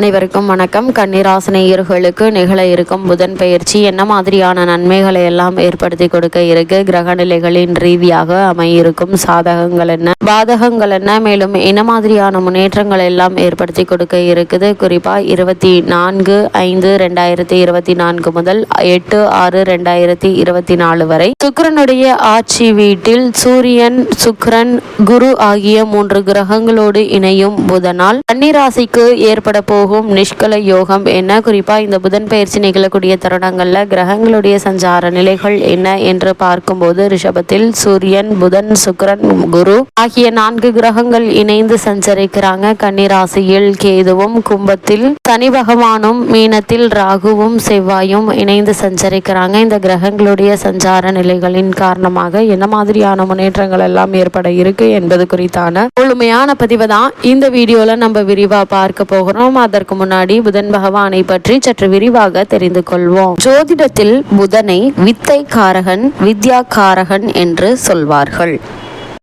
அனைவருக்கும் வணக்கம். கண்ணீராசனையர்களுக்கு நிகழ இருக்கும் புதன் பயிற்சி என்ன மாதிரியான நன்மைகளை எல்லாம் ஏற்படுத்தி கொடுக்க இருக்கு? கிரக நிலைகளின் ரீதியாக அமையிருக்கும் சாதகங்கள் என்ன? பாதகங்கள் என்ன? மேலும் என்ன மாதிரியான முன்னேற்றங்கள் எல்லாம் ஏற்படுத்தி கொடுக்க இருக்குது? குறிப்பா இருபத்தி நான்கு ஐந்து ரெண்டாயிரத்தி இருபத்தி நான்கு முதல் எட்டு ஆறு ரெண்டாயிரத்தி இருபத்தி நாலு வரை. சுக்கரனுடைய ஆட்சி வீட்டில் சூரியன் சுக்கரன் குரு ஆகிய மூன்று கிரகங்களோடு இணையும் புதனால் கன்னிராசிக்கு ஏற்பட போகும் நிஷ்கல யோகம் என்ன? குறிப்பா இந்த புதன் பயிற்சி நிகழக்கூடிய தருணங்கள்ல கிரகங்களுடைய சஞ்சார நிலைகள் என்ன என்று பார்க்கும்போது ரிஷபத்தில் சூரியன் புதன் சுக்கிரன் குரு ஆகிய நான்கு கிரகங்கள் இணைந்து சஞ்சரிக்கிறாங்க. கன்னிராசியில் கேதுவும் கும்பத்தில் சனி பகவானும் மீனத்தில் ராகுவும் செவ்வாயும் இணைந்து சஞ்சரிக்கிறாங்க. இந்த கிரகங்களுடைய சஞ்சார நிலைகளின் காரணமாக என்ன மாதிரியான முன்னேற்றங்கள் எல்லாம் ஏற்பட இருக்கு என்பது குறித்தான முழுமையான பதிவு தான் இந்த வீடியோல நம்ம விரிவா பார்க்க போகிறோம். அதற்கு முன்னாடி புதன் பகவானை பற்றி சற்று விரிவாக தெரிந்து கொள்வோம். ஜோதிடத்தில் புதனை வித்தை காரகன் வித்யா காரகன் என்று சொல்வார்கள்.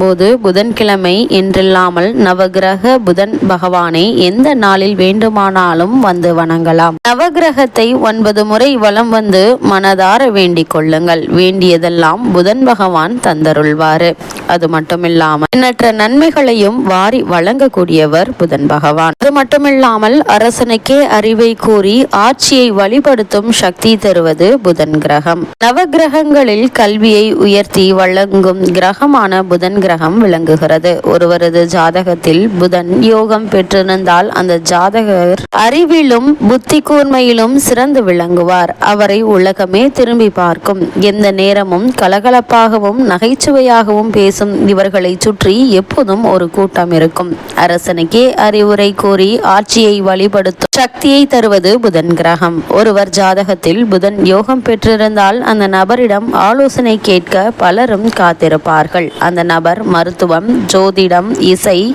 பார்க்கும்போது புதன்கிழமை என்றில்லாமல் நவகிரக புதன் பகவானை எந்த நாளில் வேண்டுமானாலும் வந்து வணங்கலாம். நவகிரகத்தை ஒன்பது முறை வலம் வந்து மனதார வேண்டிக் கொள்ளுங்கள். வேண்டியதெல்லாம் புதன் பகவான் தந்தருள்வாரு. அது மட்டுமில்லாமல் எண்ணற்ற நன்மைகளையும் வாரி வழங்கக்கூடியவர் புதன் பகவான். அது மட்டுமில்லாமல் அரசனுக்கே அறிவை கூறி ஆட்சியை வழிபடுத்தும் சக்தி தருவது புதன் கிரகம். நவகிரகங்களில் கல்வியை உயர்த்தி வழங்கும் கிரகமான புதன் கிரகம் விளங்குகிறது. ஒருவரது ஜாதகத்தில் புதன் யோகம் பெற்றிருந்தால் அந்த ஜாதகர் அறிவிலும் புத்தி கூர்மையிலும் சிறந்து விளங்குவார். அவரை உலகமே திரும்பி பார்க்கும். எந்த நேரமும் கலகலப்பாகவும் நகைச்சுவையாகவும் பேசும் இவர்களை சுற்றி எப்போதும் ஒரு கூட்டம் இருக்கும். அரசனுக்கே அறிவுரை கூறி ஆட்சியை வழிபடுத்தும் சக்தியை தருவது புதன் கிரகம். ஒருவர் ஜாதகத்தில் புதன் யோகம் பெற்றிருந்தால் அந்த நபரிடம் ஆலோசனை கேட்க பலரும் காத்திருப்பார்கள். அந்த நபர் மருத்துவம் ஜோதிடம் இசை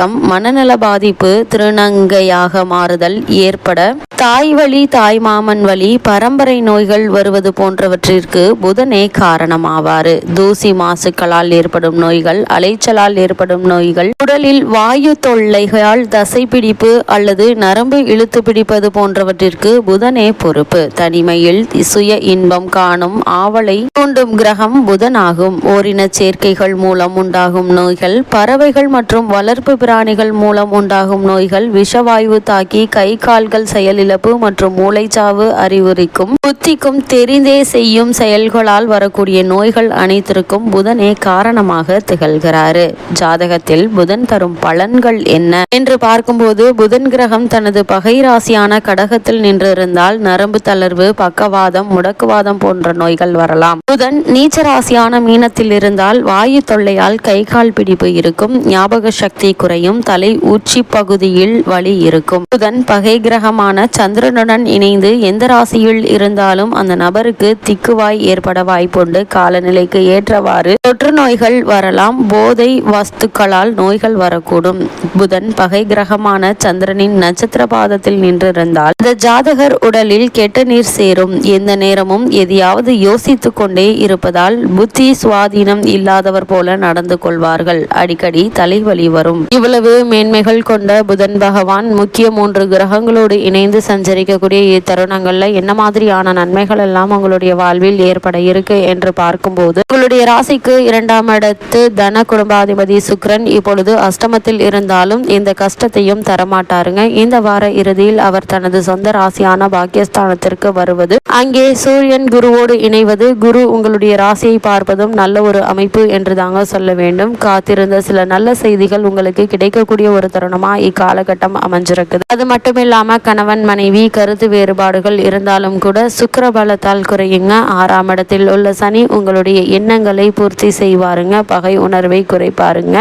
வீக்கம் மனநல பாதிப்பு திருநங்கையாக மாறுதல் ஏற்பட தாய் வழி தாய் மாமன் வழி பரம்பரை நோய்கள் வருவது போன்றவற்றிற்கு புதனே காரணமாவாறு. தூசி மாசுக்களால் ஏற்படும் நோய்கள் அலைச்சலால் ஏற்படும் நோய்கள் உடலில் வாயு தொல்லைகளால் தசைப்பிடிப்பு அல்லது நரம்பு இழுத்து பிடிப்பது போன்றவற்றிற்கு புதனே பொறுப்பு. தனிமையில் சுய இன்பம் காணும் ஆவலை தூண்டும் கிரகம் புதனாகும். ஓரின சேர்க்கைகள் மூலம் உண்டாகும் நோய்கள் பறவைகள் மற்றும் வளர்ப்பு பிராணிகள் மூலம் உண்டாகும் நோய்கள் விஷவாயு தாக்கி கை கால்கள் செயலிழப்பு மற்றும் மூளைச்சாவு அறிவுரைக்கும் புத்திக்கும் தெரிந்தே செய்யும் செயல்களால் வரக்கூடிய நோய்கள் அனைத்திற்கும் புதனே காரணமாக திகழ்கிறாரு. ஜாதகத்தில் புதன் தரும் பலன்கள் என்ன? என்று பார்க்கும்போது புதன் கிரகம் தனது பகை ராசியான கடகத்தில் நின்றிருந்தால் நரம்பு தளர்வு பக்கவாதம் முடக்குவாதம் போன்ற நோய்கள் வரலாம். புதன் நீச்ச ராசியான மீனத்தில் இருந்தால் வாயு தொல்லையால் கை கால் பிடிப்பு இருக்கும். ஞாபக சக்தி குறை குறையும் தலை உச்சி பகுதியில் வலி இருக்கும். புதன் பகை கிரகமான சந்திரனுடன் இணைந்து எந்த ராசியில் இருந்தாலும் அந்த நபருக்கு திக்குவாய் ஏற்பட வாய்ப்புண்டு. காலநிலைக்கு ஏற்றவாறு தொற்று நோய்கள் வரலாம். போதை வஸ்துக்களால் நோய்கள் வரக்கூடும். புதன் பகை கிரகமான சந்திரனின் நட்சத்திர பாதத்தில் நின்றிருந்தால் இந்த ஜாதகர் உடலில் கெட்ட நீர் சேரும். எந்த நேரமும் எதையாவது யோசித்துக் கொண்டே இருப்பதால் புத்தி சுவாதீனம் இல்லாதவர் போல நடந்து கொள்வார்கள். அடிக்கடி தலைவலி வரும். இவ்வளவு மேன்மைகள் கொண்ட புதன் பகவான் முக்கிய மூன்று கிரகங்களோடு இணைந்து சஞ்சரிக்கக்கூடிய இத்தருணங்கள்ல என்ன மாதிரியான நன்மைகள் எல்லாம் உங்களுடைய வாழ்வில் ஏற்பட இருக்கு என்று பார்க்கும்போது உங்களுடைய ராசிக்கு இரண்டாம் இடத்து தன குடும்பாதிபதி சுக்கிரன் இப்பொழுது அஷ்டமத்தில் இருந்தாலும் இந்த கஷ்டத்தையும் தரமாட்டாருங்க. இந்த வார இறுதியில் அவர் தனது சொந்த ராசியான பாக்கியஸ்தானத்திற்கு வருவது அங்கே சூரியன் குருவோடு இணைவது குரு உங்களுடைய ராசியை பார்ப்பதும் நல்ல ஒரு அமைப்பு என்று தாங்க சொல்ல வேண்டும். காத்திருந்த சில நல்ல செய்திகள் உங்களுக்கு கிடைக்கக்கூடிய ஒரு தருணமா இக்காலகட்டம் அமைஞ்சிருக்குது. அது மட்டும் இல்லாம கணவன் மனைவி கருத்து வேறுபாடுகள் இருந்தாலும் கூட சுக்கர பலத்தால் குறையுங்க. ஆறாம் இடத்தில் உள்ள சனி உங்களுடைய எண்ணங்களை பூர்த்தி செய்வாருங்க. பகை உணர்வை குறைப்பாருங்க.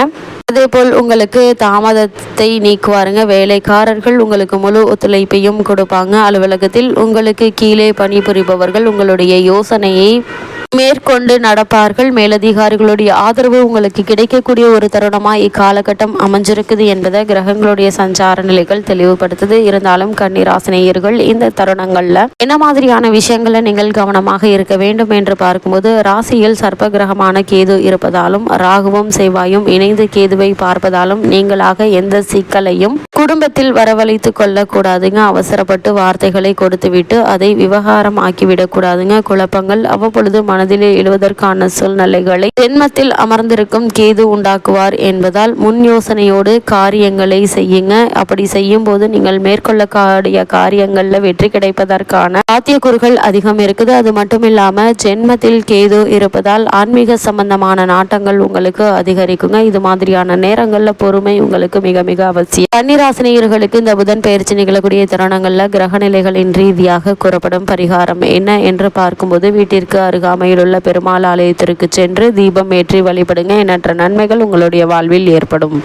அதேபோல் உங்களுக்கு தாமதத்தை நீக்குவாருங்க. வேலைக்காரர்கள் உங்களுக்கு முழு ஒத்துழைப்பையும் கொடுப்பாங்க. அலுவலகத்தில் உங்களுக்கு கீழே பணிபுரிபவர்கள் உங்களுடைய யோசனையை மேற்கொண்டு நடப்பார்கள். மேலதிகாரிகளுடைய ஆதரவு உங்களுக்கு கிடைக்கக்கூடிய ஒரு தருணமாக இக்காலகட்டம் அமைஞ்சிருக்குது என்பதை கிரகங்களுடைய சஞ்சார நிலைகள் தெளிவுபடுத்துது. இருந்தாலும் கன்னிராசினியர்கள் இந்த தருணங்கள்ல என்ன மாதிரியான விஷயங்களை நீங்கள் கவனமாக இருக்க வேண்டும் என்று பார்க்கும்போது ராசியில் சர்ப்ப கிரகமான கேது இருப்பதாலும் ராகுவும் செவ்வாயும் இணைந்து கேதுவை பார்ப்பதாலும் நீங்களாக எந்த சிக்கலையும் குடும்பத்தில் வரவழைத்து கொள்ளக்கூடாதுங்க. அவசரப்பட்டு வார்த்தைகளை கொடுத்துவிட்டு அதை விவகாரம் ஆக்கிவிடக்கூடாதுங்க. குழப்பங்கள் அவ்வப்பொழுது மனதிலே எழுவதற்கான சூழ்நிலைகளை ஜென்மத்தில் அமர்ந்திருக்கும் கேது உண்டாக்குவார் என்பதால் முன் யோசனையோடு காரியங்களை செய்யுங்க. அப்படி செய்யும் போது நீங்கள் மேற்கொள்ளக்கூடிய காரியங்கள்ல வெற்றி கிடைப்பதற்கான சாத்தியக்கூறுகள் அதிகம் இருக்குது. அது மட்டும் இல்லாம ஜென்மத்தில் கேது இருப்பதால் ஆன்மீக சம்பந்தமான நாட்டங்கள் உங்களுக்கு அதிகரிக்குங்க. இது மாதிரியான நேரங்கள்ல பொறுமை உங்களுக்கு மிக மிக அவசியம். கன்னிராசினியர்களுக்கு இந்த புதன் பயிற்சி நிகழக்கூடிய தருணங்கள்ல கிரக நிலைகளின் ரீதியாக கூறப்படும் பரிகாரம் என்ன என்று பார்க்கும்போது வீட்டிற்கு அருகாமை அருகாமையில் உள்ள பெருமாள் ஆலயத்திற்கு சென்று தீபம் ஏற்றி வழிபடுங்க. எண்ணற்ற நன்மைகள் உங்களுடைய வாழ்வில் ஏற்படும்.